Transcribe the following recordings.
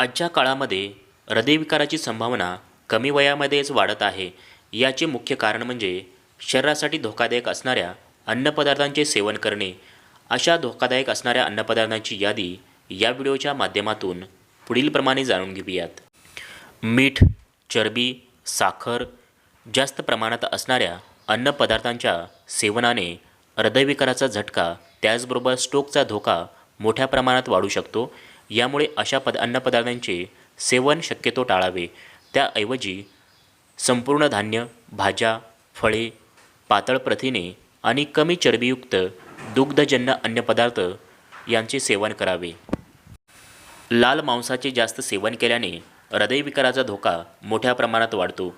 आजच्या काळामध्ये हृदयविकाराची संभावना कमी वयामध्येच वाढत आहे. याचे मुख्य कारण म्हणजे शरीरासाठी धोकादायक असणाऱ्या अन्नपदार्थांचे सेवन करणे. अशा धोकादायक असणाऱ्या अन्नपदार्थांची यादी या व्हिडिओच्या माध्यमातून पुढीलप्रमाणे जाणून घेऊयात. मीठ चरबी साखर जास्त प्रमाणात असणाऱ्या अन्नपदार्थांच्या सेवनाने हृदयविकाराचा झटका त्याचबरोबर स्ट्रोकचा धोका मोठ्या प्रमाणात वाढू शकतो. यामुळे अशा पद अन्नपदार्थांचे सेवन शक्यतो टाळावे. त्याऐवजी संपूर्ण धान्य भाज्या फळे पातळ प्रथिने आणि कमी चरबीयुक्त दुग्धजन्य अन्नपदार्थ यांचे सेवन करावे. लाल मांसाचे जास्त सेवन केल्याने हृदयविकाराचा धोका मोठ्या प्रमाणात वाढतो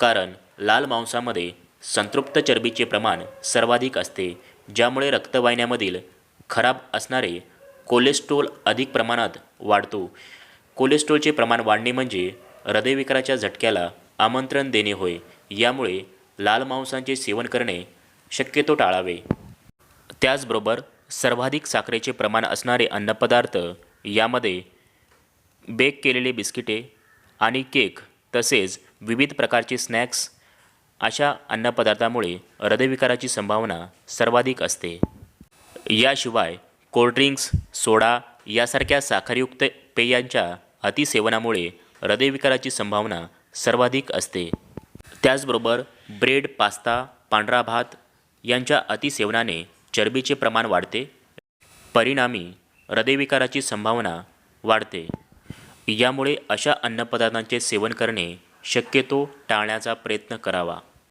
कारण लाल मांसामध्ये संतृप्त चरबीचे प्रमाण सर्वाधिक असते ज्यामुळे रक्तवाहिन्यामधील खराब असणारे कोलेस्ट्रॉल अधिक प्रमाणात वाढतो. कोलेस्ट्रॉलचे प्रमाण वाढणे म्हणजे हृदयविकाराच्या झटक्याला आमंत्रण देणे होय. यामुळे लाल मांसांचे सेवन करणे शक्यतो टाळावे. त्याचबरोबर सर्वाधिक साखरेचे प्रमाण असणारे अन्नपदार्थ यामध्ये बेक केलेले बिस्किटे आणि केक तसेच विविध प्रकारचे स्नॅक्स अशा अन्नपदार्थामुळे हृदयविकाराची संभावना सर्वाधिक असते. याशिवाय कोल्ड्रिंक्स सोडा यासारख्या साखरयुक्त पेयांच्या अतिसेवनामुळे हृदयविकाराची संभावना सर्वाधिक असते. त्याचबरोबर ब्रेड पास्ता पांढरा भात यांच्या अतिसेवनाने चरबीचे प्रमाण वाढते. परिणामी हृदयविकाराची संभावना वाढते. यामुळे अशा अन्नपदार्थांचे सेवन करणे शक्यतो टाळण्याचा प्रयत्न करावा.